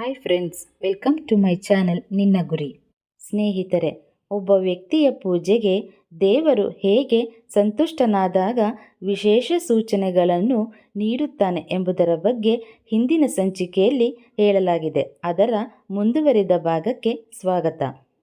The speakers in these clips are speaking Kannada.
Hi friends welcome to my channel ನಿನ್ನ ಗುರಿ ಸ್ನೇಹಿತರೆ, ಒಬ್ಬ ವ್ಯಕ್ತಿಯ ಪೂಜೆಗೆ ದೇವರು ಹೇಗೆ ಸಂತುಷ್ಟನಾದಾಗ ವಿಶೇಷ ಸೂಚನೆಗಳನ್ನು ನೀಡುತ್ತಾನೆ ಎಂಬುದರ ಬಗ್ಗೆ ಹಿಂದಿನ ಸಂಚಿಕೆಯಲ್ಲಿ ಹೇಳಲಾಗಿದೆ. ಅದರ ಮುಂದುವರಿದ ಭಾಗಕ್ಕೆ ಸ್ವಾಗತ.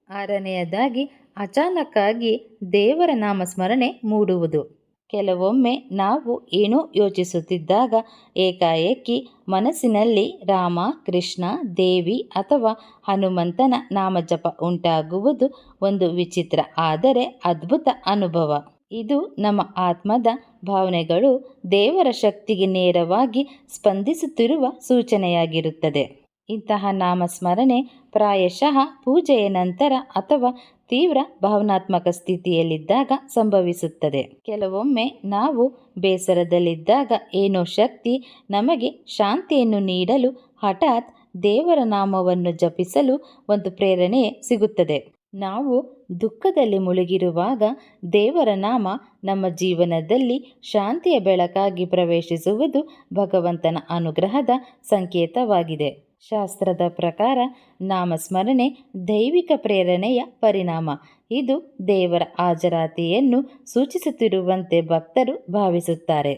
ಆರನೆಯದಾಗಿ, ಅಚಾನಕ್ಕಾಗಿ ದೇವರ ನಾಮಸ್ಮರಣೆ ಮೂಡುವುದು. ಕೆಲವೊಮ್ಮೆ ನಾವು ಏನೋ ಯೋಚಿಸುತ್ತಿದ್ದಾಗ ಏಕಾಏಕಿ ಮನಸ್ಸಿನಲ್ಲಿ ರಾಮ, ಕೃಷ್ಣ, ದೇವಿ ಅಥವಾ ಹನುಮಂತನ ನಾಮಜಪ ಉಂಟಾಗುವುದು ಒಂದು ವಿಚಿತ್ರ, ಆದರೆ ಅದ್ಭುತ ಅನುಭವ. ಇದು ನಮ್ಮ ಆತ್ಮದ ಭಾವನೆಗಳು ದೇವರ ಶಕ್ತಿಗೆ ನೇರವಾಗಿ ಸ್ಪಂದಿಸುತ್ತಿರುವ ಸೂಚನೆಯಾಗಿರುತ್ತದೆ. ಇಂತಹ ನಾಮಸ್ಮರಣೆ ಪ್ರಾಯಶಃ ಪೂಜೆಯ ನಂತರ ಅಥವಾ ತೀವ್ರ ಭಾವನಾತ್ಮಕ ಸ್ಥಿತಿಯಲ್ಲಿದ್ದಾಗ ಸಂಭವಿಸುತ್ತದೆ. ಕೆಲವೊಮ್ಮೆ ನಾವು ಬೇಸರದಲ್ಲಿದ್ದಾಗ ಏನೋ ಶಕ್ತಿ ನಮಗೆ ಶಾಂತಿಯನ್ನು ನೀಡಲು ಹಠಾತ್ ದೇವರ ನಾಮವನ್ನು ಜಪಿಸಲು ಒಂದು ಪ್ರೇರಣೆ ಸಿಗುತ್ತದೆ. ನಾವು ದುಃಖದಲ್ಲಿ ಮುಳುಗಿರುವಾಗ ದೇವರ ನಾಮ ನಮ್ಮ ಜೀವನದಲ್ಲಿ ಶಾಂತಿಯ ಬೆಳಕಾಗಿ ಪ್ರವೇಶಿಸುವುದು ಭಗವಂತನ ಅನುಗ್ರಹದ ಸಂಕೇತವಾಗಿದೆ. ಶಾಸ್ತ್ರದ ಪ್ರಕಾರ ನಾಮಸ್ಮರಣೆ ದೈವಿಕ ಪ್ರೇರಣೆಯ ಪರಿಣಾಮ. ಇದು ದೇವರ ಹಾಜರಾತಿಯನ್ನು ಸೂಚಿಸುತ್ತಿರುವಂತೆ ಭಕ್ತರು ಭಾವಿಸುತ್ತಾರೆ.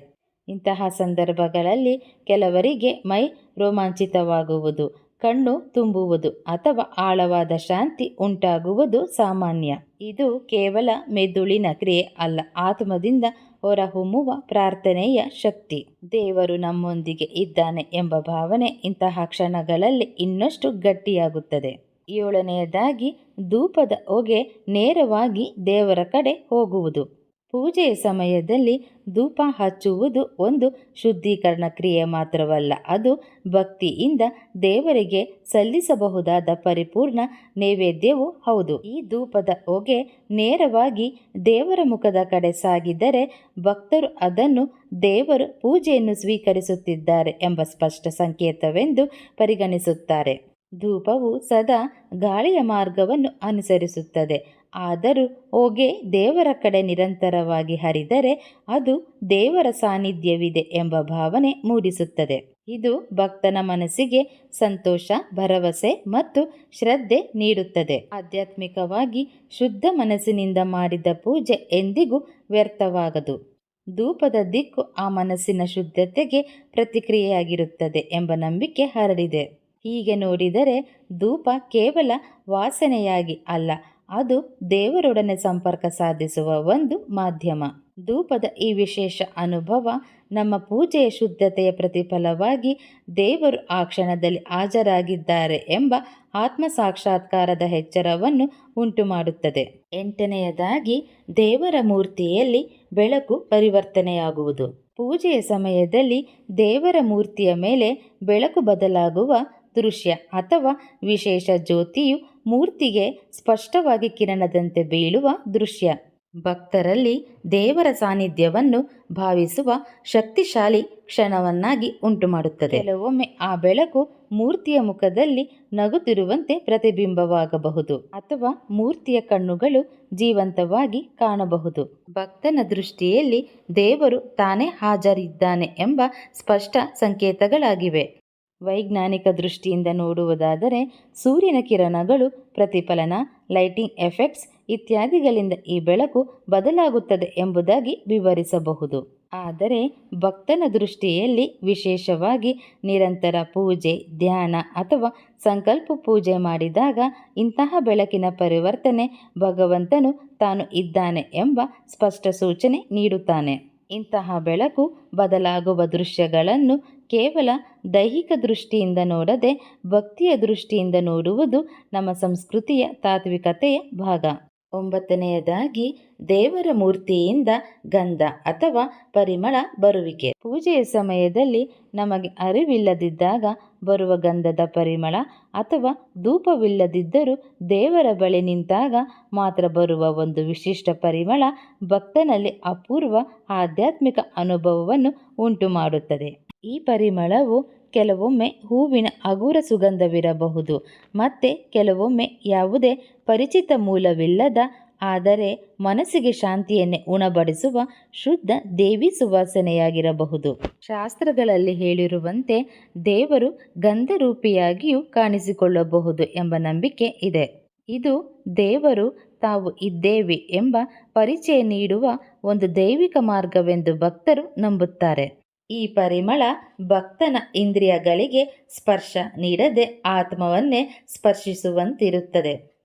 ಇಂತಹ ಸಂದರ್ಭಗಳಲ್ಲಿ ಕೆಲವರಿಗೆ ಮೈ ರೋಮಾಂಚಿತವಾಗುವುದು, ಕಣ್ಣು ತುಂಬುವುದು ಅಥವಾ ಆಳವಾದ ಶಾಂತಿ ಉಂಟಾಗುವುದು ಸಾಮಾನ್ಯ. ಇದು ಕೇವಲ ಮೆದುಳಿನ ಕ್ರಿಯೆ ಅಲ್ಲ, ಆತ್ಮದಿಂದ ಹೊರಹೊಮ್ಮುವ ಪ್ರಾರ್ಥನೆಯ ಶಕ್ತಿ. ದೇವರು ನಮ್ಮೊಂದಿಗೆ ಇದ್ದಾನೆ ಎಂಬ ಭಾವನೆ ಇಂತಹ ಕ್ಷಣಗಳಲ್ಲಿ ಇನ್ನಷ್ಟು ಗಟ್ಟಿಯಾಗುತ್ತದೆ. ಏಳನೆಯದಾಗಿ, ಧೂಪದ ಹೊಗೆ ನೇರವಾಗಿ ದೇವರ ಕಡೆ ಹೋಗುವುದು. ಪೂಜೆಯ ಸಮಯದಲ್ಲಿ ಧೂಪ ಹಚ್ಚುವುದು ಒಂದು ಶುದ್ಧೀಕರಣ ಕ್ರಿಯೆ ಮಾತ್ರವಲ್ಲ, ಅದು ಭಕ್ತಿಯಿಂದ ದೇವರಿಗೆ ಸಲ್ಲಿಸಬಹುದಾದ ಪರಿಪೂರ್ಣ ನೈವೇದ್ಯವೂ ಹೌದು. ಈ ಧೂಪದ ಹೊಗೆ ನೇರವಾಗಿ ದೇವರ ಮುಖದ ಕಡೆ ಸಾಗಿದರೆ ಭಕ್ತರು ಅದನ್ನು ದೇವರು ಪೂಜೆಯನ್ನು ಸ್ವೀಕರಿಸುತ್ತಿದ್ದಾರೆ ಎಂಬ ಸ್ಪಷ್ಟ ಸಂಕೇತವೆಂದು ಪರಿಗಣಿಸುತ್ತಾರೆ. ಧೂಪವು ಸದಾ ಗಾಳಿಯ ಮಾರ್ಗವನ್ನು ಅನುಸರಿಸುತ್ತದೆ. ಆದರೂ ಹೊಗೆ ದೇವರ ಕಡೆ ನಿರಂತರವಾಗಿ ಹರಿದರೆ ಅದು ದೇವರ ಸಾನ್ನಿಧ್ಯವಿದೆ ಎಂಬ ಭಾವನೆ ಮೂಡಿಸುತ್ತದೆ. ಇದು ಭಕ್ತನ ಮನಸ್ಸಿಗೆ ಸಂತೋಷ, ಭರವಸೆ ಮತ್ತು ಶ್ರದ್ಧೆ ನೀಡುತ್ತದೆ. ಆಧ್ಯಾತ್ಮಿಕವಾಗಿ ಶುದ್ಧ ಮನಸ್ಸಿನಿಂದ ಮಾಡಿದ ಪೂಜೆ ಎಂದಿಗೂ ವ್ಯರ್ಥವಾಗದು. ಧೂಪದ ದಿಕ್ಕು ಆ ಮನಸ್ಸಿನ ಶುದ್ಧತೆಗೆ ಪ್ರತಿಕ್ರಿಯೆಯಾಗಿರುತ್ತದೆ ಎಂಬ ನಂಬಿಕೆ ಹರಡಿದೆ. ಹೀಗೆ ನೋಡಿದರೆ ಧೂಪ ಕೇವಲ ವಾಸನೆಯಾಗಿ ಅಲ್ಲ ಅದು ದೇವರೊಡನೆ ಸಂಪರ್ಕ ಸಾಧಿಸುವ ಒಂದು ಮಾಧ್ಯಮ. ಧೂಪದ ಈ ವಿಶೇಷ ಅನುಭವ ನಮ್ಮ ಪೂಜೆಯ ಶುದ್ಧತೆಯ ಪ್ರತಿಫಲವಾಗಿ ದೇವರು ಆ ಕ್ಷಣದಲ್ಲಿ ಹಾಜರಾಗಿದ್ದಾರೆ ಎಂಬ ಆತ್ಮ ಸಾಕ್ಷಾತ್ಕಾರದ ಎಚ್ಚರವನ್ನು ಉಂಟು ಮಾಡುತ್ತದೆ ಎಂಟನೆಯದಾಗಿ, ದೇವರ ಮೂರ್ತಿಯಲ್ಲಿ ಬೆಳಕು ಪರಿವರ್ತನೆಯಾಗುವುದು. ಪೂಜೆಯ ಸಮಯದಲ್ಲಿ ದೇವರ ಮೂರ್ತಿಯ ಮೇಲೆ ಬೆಳಕು ಬದಲಾಗುವ ದೃಶ್ಯ ಅಥವಾ ವಿಶೇಷ ಜ್ಯೋತಿಯು ಮೂರ್ತಿಗೆ ಸ್ಪಷ್ಟವಾಗಿ ಕಿರಣದಂತೆ ಬೀಳುವ ದೃಶ್ಯ. ಭಕ್ತರಲ್ಲಿ ದೇವರ ಸಾನ್ನಿಧ್ಯವನ್ನು ಭಾವಿಸುವ ಶಕ್ತಿಶಾಲಿ ಕ್ಷಣವನ್ನಾಗಿ ಉಂಟುಮಾಡುತ್ತದೆ. ಕೆಲವೊಮ್ಮೆ ಆ ಬೆಳಕು ಮೂರ್ತಿಯ ಮುಖದಲ್ಲಿ ನಗುತ್ತಿರುವಂತೆ ಪ್ರತಿಬಿಂಬವಾಗಬಹುದು ಅಥವಾ ಮೂರ್ತಿಯ ಕಣ್ಣುಗಳು ಜೀವಂತವಾಗಿ ಕಾಣಬಹುದು. ಭಕ್ತನ ದೃಷ್ಟಿಯಲ್ಲಿ ದೇವರು ತಾನೇ ಹಾಜರಿದ್ದಾನೆ ಎಂಬ ಸ್ಪಷ್ಟ ಸಂಕೇತಗಳಾಗಿವೆ. ವೈಜ್ಞಾನಿಕ ದೃಷ್ಟಿಯಿಂದ ನೋಡುವುದಾದರೆ ಸೂರ್ಯನ ಕಿರಣಗಳು, ಪ್ರತಿಫಲನ, ಲೈಟಿಂಗ್ ಎಫೆಕ್ಟ್ಸ್ ಇತ್ಯಾದಿಗಳಿಂದ ಈ ಬೆಳಕು ಬದಲಾಗುತ್ತದೆ ಎಂಬುದಾಗಿ ವಿವರಿಸಬಹುದು. ಆದರೆ ಭಕ್ತನ ದೃಷ್ಟಿಯಲ್ಲಿ ವಿಶೇಷವಾಗಿ ನಿರಂತರ ಪೂಜೆ, ಧ್ಯಾನ ಅಥವಾ ಸಂಕಲ್ಪ ಪೂಜೆ ಮಾಡಿದಾಗ ಇಂತಹ ಬೆಳಕಿನ ಪರಿವರ್ತನೆ ಭಗವಂತನು ತಾನು ಇದ್ದಾನೆ ಎಂಬ ಸ್ಪಷ್ಟ ಸೂಚನೆ ನೀಡುತ್ತಾನೆ. ಇಂತಹ ಬೆಳಕು ಬದಲಾಗುವ ದೃಶ್ಯಗಳನ್ನು ಕೇವಲ ದೈಹಿಕ ದೃಷ್ಟಿಯಿಂದ ನೋಡದೆ ಭಕ್ತಿಯ ದೃಷ್ಟಿಯಿಂದ ನೋಡುವುದು ನಮ್ಮ ಸಂಸ್ಕೃತಿಯ ತಾತ್ವಿಕತೆಯ ಭಾಗ. ಒಂಬತ್ತನೆಯದಾಗಿ ದೇವರ ಮೂರ್ತಿಯಿಂದ ಗಂಧ ಅಥವಾ ಪರಿಮಳ ಬರುವಿಕೆ. ಪೂಜೆಯ ಸಮಯದಲ್ಲಿ ನಮಗೆ ಅರಿವಿಲ್ಲದಿದ್ದಾಗ ಬರುವ ಗಂಧದ ಪರಿಮಳ ಅಥವಾ ಧೂಪವಿಲ್ಲದಿದ್ದರೂ ದೇವರ ಬಳಿ ನಿಂತಾಗ ಮಾತ್ರ ಬರುವ ಒಂದು ವಿಶಿಷ್ಟ ಪರಿಮಳ ಭಕ್ತನಲ್ಲಿ ಅಪೂರ್ವ ಆಧ್ಯಾತ್ಮಿಕ ಅನುಭವವನ್ನು ಉಂಟು ಮಾಡುತ್ತದೆ ಈ ಪರಿಮಳವು ಕೆಲವೊಮ್ಮೆ ಹೂವಿನ ಹಗುರ ಸುಗಂಧವಿರಬಹುದು. ಮತ್ತು ಕೆಲವೊಮ್ಮೆ ಯಾವುದೇ ಪರಿಚಿತ ಮೂಲವಿಲ್ಲದ, ಆದರೆ ಮನಸ್ಸಿಗೆ ಶಾಂತಿಯನ್ನೇ ಉಣಬಡಿಸುವ ಶುದ್ಧ ದೇವಿ ಸುವಾಸನೆಯಾಗಿರಬಹುದು. ಶಾಸ್ತ್ರಗಳಲ್ಲಿ ಹೇಳಿರುವಂತೆ ದೇವರು ಗಂಧರೂಪಿಯಾಗಿಯೂ ಕಾಣಿಸಿಕೊಳ್ಳಬಹುದು ಎಂಬ ನಂಬಿಕೆ ಇದೆ. ಇದು ದೇವರು ತಾವು ಇದ್ದೇವೆ ಎಂಬ ಪರಿಚಯ ನೀಡುವ ಒಂದು ದೈವಿಕ ಮಾರ್ಗವೆಂದು ಭಕ್ತರು ನಂಬುತ್ತಾರೆ. ಈ ಪರಿಮಳ ಭಕ್ತನ ಇಂದ್ರಿಯಗಳಿಗೆ ಸ್ಪರ್ಶ ನೀಡದೆ ಆತ್ಮವನ್ನೇ ಸ್ಪರ್ಶಿಸುವಂತಿರುತ್ತದೆ.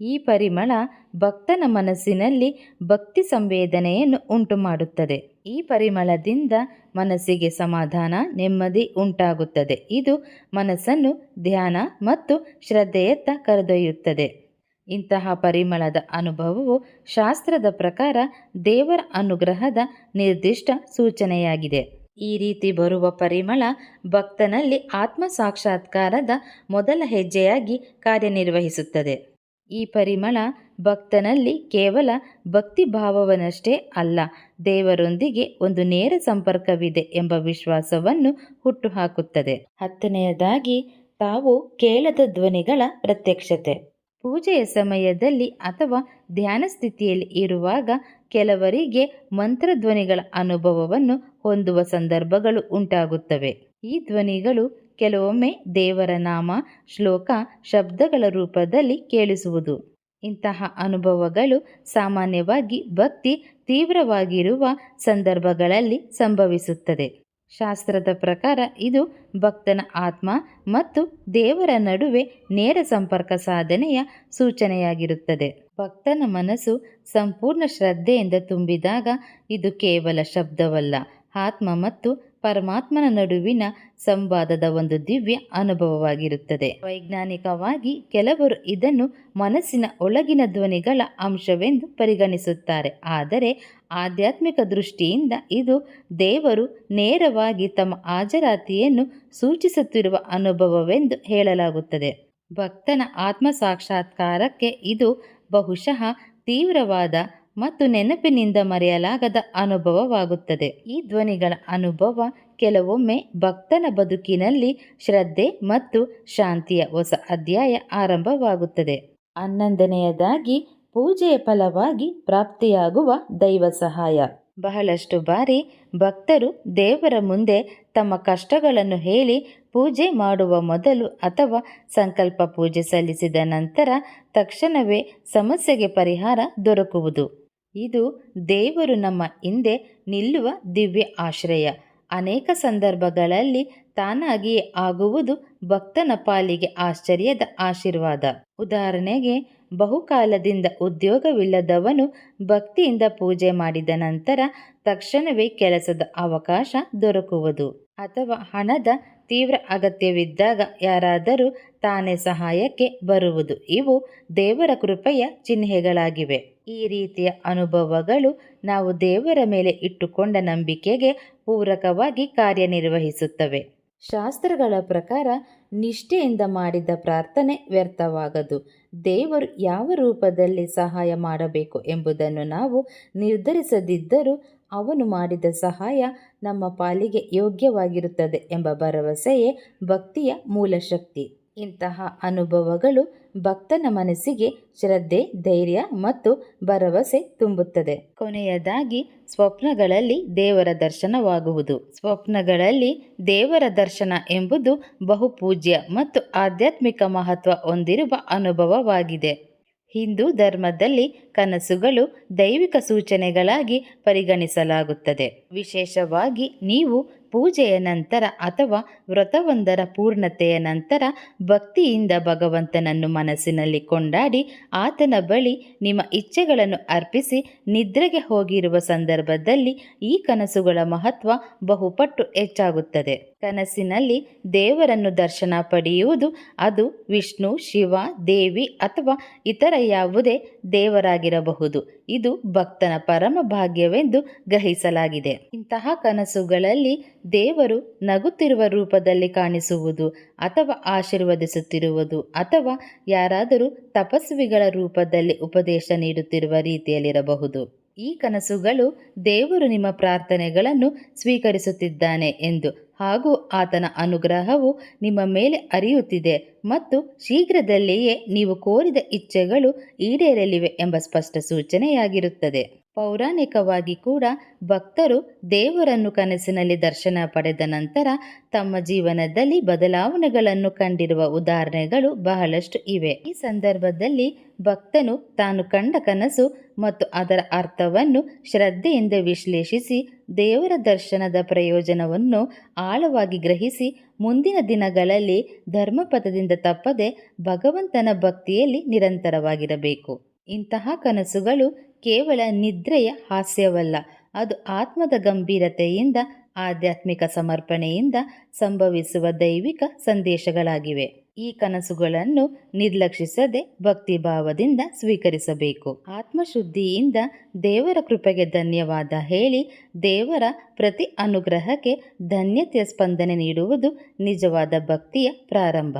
ಈ ಪರಿಮಳ ಭಕ್ತನ ಮನಸ್ಸಿನಲ್ಲಿ ಭಕ್ತಿ ಸಂವೇದನೆಯನ್ನು ಉಂಟುಮಾಡುತ್ತದೆ. ಈ ಪರಿಮಳದಿಂದ ಮನಸ್ಸಿಗೆ ಸಮಾಧಾನ, ನೆಮ್ಮದಿ ಉಂಟಾಗುತ್ತದೆ. ಇದು ಮನಸ್ಸನ್ನು ಧ್ಯಾನ ಮತ್ತು ಶ್ರದ್ಧೆಯತ್ತ ಕರೆದೊಯ್ಯುತ್ತದೆ. ಇಂತಹ ಪರಿಮಳದ ಅನುಭವವು ಶಾಸ್ತ್ರದ ಪ್ರಕಾರ ದೇವರ ಅನುಗ್ರಹದ ನಿರ್ದಿಷ್ಟ ಸೂಚನೆಯಾಗಿದೆ. ಈ ರೀತಿ ಬರುವ ಪರಿಮಳ ಭಕ್ತನಲ್ಲಿ ಆತ್ಮ ಸಾಕ್ಷಾತ್ಕಾರದ ಮೊದಲ ಹೆಜ್ಜೆಯಾಗಿ ಕಾರ್ಯನಿರ್ವಹಿಸುತ್ತದೆ. ಈ ಪರಿಮಳ ಭಕ್ತನಲ್ಲಿ ಕೇವಲ ಭಕ್ತಿ ಭಾವವನ್ನಷ್ಟೇ ಅಲ್ಲ, ದೇವರೊಂದಿಗೆ ಒಂದು ನೇರ ಸಂಪರ್ಕವಿದೆ ಎಂಬ ವಿಶ್ವಾಸವನ್ನು ಹುಟ್ಟುಹಾಕುತ್ತದೆ. ಹತ್ತನೆಯದಾಗಿ, ತಾವು ಕೇಳದ ಧ್ವನಿಗಳ ಪ್ರತ್ಯಕ್ಷತೆ. ಪೂಜೆಯ ಸಮಯದಲ್ಲಿ ಅಥವಾ ಧ್ಯಾನ ಸ್ಥಿತಿಯಲ್ಲಿ ಇರುವಾಗ ಕೆಲವರಿಗೆ ಮಂತ್ರಧ್ವನಿಗಳ ಅನುಭವವನ್ನು ಹೊಂದುವ ಸಂದರ್ಭಗಳು ಉಂಟಾಗುತ್ತವೆ. ಈ ಧ್ವನಿಗಳು ಕೆಲವೊಮ್ಮೆ ದೇವರ ನಾಮ, ಶ್ಲೋಕ, ಶಬ್ದಗಳ ರೂಪದಲ್ಲಿ ಕೇಳಿಸುವುದು. ಇಂತಹ ಅನುಭವಗಳು ಸಾಮಾನ್ಯವಾಗಿ ಭಕ್ತಿ ತೀವ್ರವಾಗಿರುವ ಸಂದರ್ಭಗಳಲ್ಲಿ ಸಂಭವಿಸುತ್ತದೆ. ಶಾಸ್ತ್ರದ ಪ್ರಕಾರ ಇದು ಭಕ್ತನ ಆತ್ಮ ಮತ್ತು ದೇವರ ನಡುವೆ ನೇರ ಸಂಪರ್ಕ ಸಾಧನೆಯ ಸೂಚನೆಯಾಗಿರುತ್ತದೆ. ಭಕ್ತನ ಮನಸ್ಸು ಸಂಪೂರ್ಣ ಶ್ರದ್ಧೆಯಿಂದ ತುಂಬಿದಾಗ ಇದು ಕೇವಲ ಶಬ್ದವಲ್ಲ, ಆತ್ಮ ಮತ್ತು ಪರಮಾತ್ಮನ ನಡುವಿನ ಸಂವಾದದ ಒಂದು ದಿವ್ಯ ಅನುಭವವಾಗಿರುತ್ತದೆ. ವೈಜ್ಞಾನಿಕವಾಗಿ ಕೆಲವರು ಇದನ್ನು ಮನಸ್ಸಿನ ಒಳಗಿನ ಧ್ವನಿಗಳ ಅಂಶವೆಂದು ಪರಿಗಣಿಸುತ್ತಾರೆ. ಆದರೆ ಆಧ್ಯಾತ್ಮಿಕ ದೃಷ್ಟಿಯಿಂದ ಇದು ದೇವರು ನೇರವಾಗಿ ತಮ್ಮ ಹಾಜರಾತಿಯನ್ನು ಸೂಚಿಸುತ್ತಿರುವ ಅನುಭವವೆಂದು ಹೇಳಲಾಗುತ್ತದೆ. ಭಕ್ತನ ಆತ್ಮ ಸಾಕ್ಷಾತ್ಕಾರಕ್ಕೆ ಇದು ಬಹುಶಃ ತೀವ್ರವಾದ ಮತ್ತು ನೆನಪಿನಿಂದ ಮರೆಯಲಾಗದ ಅನುಭವವಾಗುತ್ತದೆ. ಈ ಧ್ವನಿಗಳ ಅನುಭವ ಕೆಲವೊಮ್ಮೆ ಭಕ್ತನ ಬದುಕಿನಲ್ಲಿ ಶ್ರದ್ಧೆ ಮತ್ತು ಶಾಂತಿಯ ಹೊಸ ಅಧ್ಯಾಯ ಆರಂಭವಾಗುತ್ತದೆ. ಹನ್ನೊಂದನೆಯದಾಗಿ, ಪೂಜೆಯ ಫಲವಾಗಿ ಪ್ರಾಪ್ತಿಯಾಗುವ ದೈವ ಸಹಾಯ. ಬಹಳಷ್ಟು ಬಾರಿ ಭಕ್ತರು ದೇವರ ಮುಂದೆ ತಮ್ಮ ಕಷ್ಟಗಳನ್ನು ಹೇಳಿ ಪೂಜೆ ಮಾಡುವ ಮೊದಲು ಅಥವಾ ಸಂಕಲ್ಪ ಪೂಜೆ ಸಲ್ಲಿಸಿದ ನಂತರ ತಕ್ಷಣವೇ ಸಮಸ್ಯೆಗೆ ಪರಿಹಾರ ದೊರಕುವುದು. ಇದು ದೇವರು ನಮ್ಮ ಹಿಂದೆ ನಿಲ್ಲುವ ದಿವ್ಯ ಆಶ್ರಯ. ಅನೇಕ ಸಂದರ್ಭಗಳಲ್ಲಿ ತಾನಾಗಿಯೇ ಆಗುವುದು ಭಕ್ತನ ಪಾಲಿಗೆ ಆಶ್ಚರ್ಯದ ಆಶೀರ್ವಾದ. ಉದಾಹರಣೆಗೆ, ಬಹುಕಾಲದಿಂದ ಉದ್ಯೋಗವಿಲ್ಲದವನು ಭಕ್ತಿಯಿಂದ ಪೂಜೆ ಮಾಡಿದ ನಂತರ ತಕ್ಷಣವೇ ಕೆಲಸದ ಅವಕಾಶ ದೊರಕುವುದು ಅಥವಾ ಹಣದ ತೀವ್ರ ಅಗತ್ಯವಿದ್ದಾಗ ಯಾರಾದರೂ ತಾನೇ ಸಹಾಯಕ್ಕೆ ಬರುವುದು. ಇವು ದೇವರ ಕೃಪೆಯ ಚಿಹ್ನೆಗಳಾಗಿವೆ. ಈ ರೀತಿಯ ಅನುಭವಗಳು ನಾವು ದೇವರ ಮೇಲೆ ಇಟ್ಟುಕೊಂಡ ನಂಬಿಕೆಗೆ ಪೂರಕವಾಗಿ ಕಾರ್ಯನಿರ್ವಹಿಸುತ್ತವೆ. ಶಾಸ್ತ್ರಗಳ ಪ್ರಕಾರ ನಿಷ್ಠೆಯಿಂದ ಮಾಡಿದ ಪ್ರಾರ್ಥನೆ ವ್ಯರ್ಥವಾಗದು. ದೇವರು ಯಾವ ರೂಪದಲ್ಲಿ ಸಹಾಯ ಮಾಡಬೇಕು ಎಂಬುದನ್ನು ನಾವು ನಿರ್ಧರಿಸದಿದ್ದರೂ ಅವನು ಮಾಡಿದ ಸಹಾಯ ನಮ್ಮ ಪಾಲಿಗೆ ಯೋಗ್ಯವಾಗಿರುತ್ತದೆ ಎಂಬ ಭರವಸೆಯೇ ಭಕ್ತಿಯ ಮೂಲ ಶಕ್ತಿ ಇಂತಹ ಅನುಭವಗಳು ಭಕ್ತನ ಮನಸ್ಸಿಗೆ ಶ್ರದ್ಧೆ, ಧೈರ್ಯ ಮತ್ತು ಭರವಸೆ ತುಂಬುತ್ತದೆ. ಕೊನೆಯದಾಗಿ, ಸ್ವಪ್ನಗಳಲ್ಲಿ ದೇವರ ದರ್ಶನವಾಗುವುದು. ಸ್ವಪ್ನಗಳಲ್ಲಿ ದೇವರ ದರ್ಶನ ಎಂಬುದು ಬಹುಪೂಜ್ಯ ಮತ್ತು ಆಧ್ಯಾತ್ಮಿಕ ಮಹತ್ವ ಹೊಂದಿರುವ ಅನುಭವವಾಗಿದೆ. ಹಿಂದೂ ಧರ್ಮದಲ್ಲಿ ಕನಸುಗಳು ದೈವಿಕ ಸೂಚನೆಗಳಾಗಿ ಪರಿಗಣಿಸಲಾಗುತ್ತದೆ. ವಿಶೇಷವಾಗಿ ನೀವು ಪೂಜೆಯ ನಂತರ ಅಥವಾ ವ್ರತವೊಂದರ ಪೂರ್ಣತೆಯ ನಂತರ ಭಕ್ತಿಯಿಂದ ಭಗವಂತನನ್ನು ಮನಸ್ಸಿನಲ್ಲಿ ಕೊಂಡಾಡಿ ಆತನ ಬಳಿ ನಿಮ್ಮ ಇಚ್ಛೆಗಳನ್ನು ಅರ್ಪಿಸಿ ನಿದ್ರೆಗೆ ಹೋಗಿರುವ ಸಂದರ್ಭದಲ್ಲಿ ಈ ಕನಸುಗಳ ಮಹತ್ವ ಬಹುಪಟ್ಟು ಹೆಚ್ಚಾಗುತ್ತದೆ. ಕನಸಿನಲ್ಲಿ ದೇವರನ್ನು ದರ್ಶನ ಪಡೆಯುವುದು. ಅದು ವಿಷ್ಣು, ಶಿವ, ದೇವಿ ಅಥವಾ ಇತರ ಯಾವುದೇ ದೇವರಾಗಿರಬಹುದು. ಇದು ಭಕ್ತನ ಪರಮ ಭಾಗ್ಯವೆಂದು ಗ್ರಹಿಸಲಾಗಿದೆ. ಇಂತಹ ಕನಸುಗಳಲ್ಲಿ ದೇವರು ನಗುತ್ತಿರುವ ರೂಪದಲ್ಲಿ ಕಾಣಿಸುವುದು ಅಥವಾ ಆಶೀರ್ವದಿಸುತ್ತಿರುವುದು ಅಥವಾ ಯಾರಾದರೂ ತಪಸ್ವಿಗಳ ರೂಪದಲ್ಲಿ ಉಪದೇಶ ನೀಡುತ್ತಿರುವ ರೀತಿಯಲ್ಲಿರಬಹುದು. ಈ ಕನಸುಗಳು ದೇವರು ನಿಮ್ಮ ಪ್ರಾರ್ಥನೆಗಳನ್ನು ಸ್ವೀಕರಿಸುತ್ತಿದ್ದಾನೆ ಎಂದು. ಹಾಗೂ ಆತನ ಅನುಗ್ರಹವು ನಿಮ್ಮ ಮೇಲೆ ಅರಿಯುತ್ತಿದೆ ಮತ್ತು ಶೀಘ್ರದಲ್ಲಿಯೇ ನೀವು ಕೋರಿದ ಇಚ್ಛೆಗಳು ಈಡೇರಲಿವೆ ಎಂಬ ಸ್ಪಷ್ಟ ಸೂಚನೆಯಾಗಿರುತ್ತದೆ. ಪೌರಾಣಿಕವಾಗಿ ಕೂಡ ಭಕ್ತರು ದೇವರನ್ನು ಕನಸಿನಲ್ಲಿ ದರ್ಶನ ಪಡೆದ ನಂತರ ತಮ್ಮ ಜೀವನದಲ್ಲಿ ಬದಲಾವಣೆಗಳನ್ನು ಕಂಡಿರುವ ಉದಾಹರಣೆಗಳು ಬಹಳಷ್ಟು ಇವೆ. ಈ ಸಂದರ್ಭದಲ್ಲಿ ಭಕ್ತನು ತಾನು ಕಂಡ ಕನಸು ಮತ್ತು ಅದರ ಅರ್ಥವನ್ನು ಶ್ರದ್ಧೆಯಿಂದ ವಿಶ್ಲೇಷಿಸಿ ದೇವರ ದರ್ಶನದ ಪ್ರಯೋಜನವನ್ನು ಆಳವಾಗಿ ಗ್ರಹಿಸಿ ಮುಂದಿನ ದಿನಗಳಲ್ಲಿ ಧರ್ಮಪಥದಿಂದ ತಪ್ಪದೆ ಭಗವಂತನ ಭಕ್ತಿಯಲ್ಲಿ ನಿರಂತರವಾಗಿರಬೇಕು. ಇಂತಹ ಕನಸುಗಳು ಕೇವಲ ನಿದ್ರೆಯ ಹಾಸ್ಯವಲ್ಲ, ಅದು ಆತ್ಮದ ಗಂಭೀರತೆಯಿಂದ, ಆಧ್ಯಾತ್ಮಿಕ ಸಮರ್ಪಣೆಯಿಂದ ಸಂಭವಿಸುವ ದೈವಿಕ ಸಂದೇಶಗಳಾಗಿವೆ. ಈ ಕನಸುಗಳನ್ನು ನಿರ್ಲಕ್ಷಿಸದೆ ಭಕ್ತಿಭಾವದಿಂದ ಸ್ವೀಕರಿಸಬೇಕು. ಆತ್ಮಶುದ್ಧಿಯಿಂದ ದೇವರ ಕೃಪೆಗೆ ಧನ್ಯವಾದ ಹೇಳಿ, ದೇವರ ಪ್ರತಿ ಅನುಗ್ರಹಕ್ಕೆ ಧನ್ಯತೆಯ ಸ್ಪಂದನೆ ನೀಡುವುದು ನಿಜವಾದ ಭಕ್ತಿಯ ಪ್ರಾರಂಭ.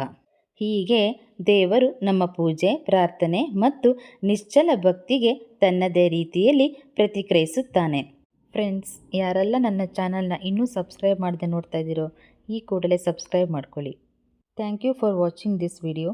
ಹೀಗೆ ದೇವರು ನಮ್ಮ ಪೂಜೆ, ಪ್ರಾರ್ಥನೆ ಮತ್ತು ನಿಶ್ಚಲ ಭಕ್ತಿಗೆ ತನ್ನದೇ ರೀತಿಯಲ್ಲಿ ಪ್ರತಿಕ್ರಿಯಿಸುತ್ತಾನೆ. ಫ್ರೆಂಡ್ಸ್ ಯಾರೆಲ್ಲ ನನ್ನ ಚಾನಲ್ನ ಇನ್ನೂ ಸಬ್ಸ್ಕ್ರೈಬ್ ಮಾಡದೆ ನೋಡ್ತಾ ಇದ್ದೀರೋ, ಈ ಕೂಡಲೇ ಸಬ್ಸ್ಕ್ರೈಬ್ ಮಾಡ್ಕೊಳ್ಳಿ. Thank you for watching this video